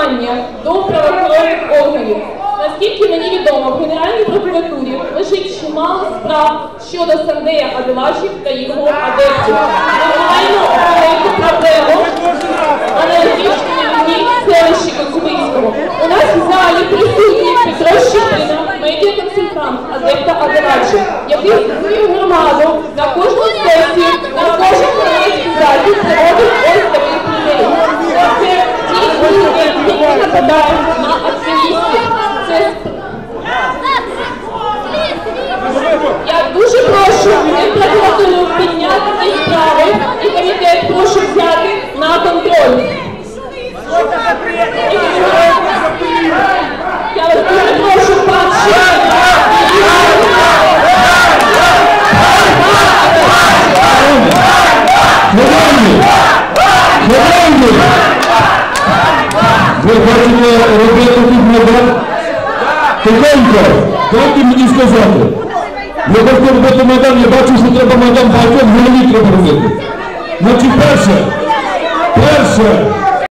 питання до правоохоронних органів. Наскільки мені відомо, в Генеральній прокуратурі лежить чимало справ щодо Сандея Аделашів та його адептів. Ми маємо проблему аналогічну війні в селищі Коцюбинського. У нас в залі присутній Петро Щепина, медіаконсультант адепта Аделашів, який die. wedle Roberta Kubnego tylko krokiem i skozaty. Robert Kubnego pomagał, nie baczył, że trzeba pomagał walkę w litro Znaczy proszę, proszę.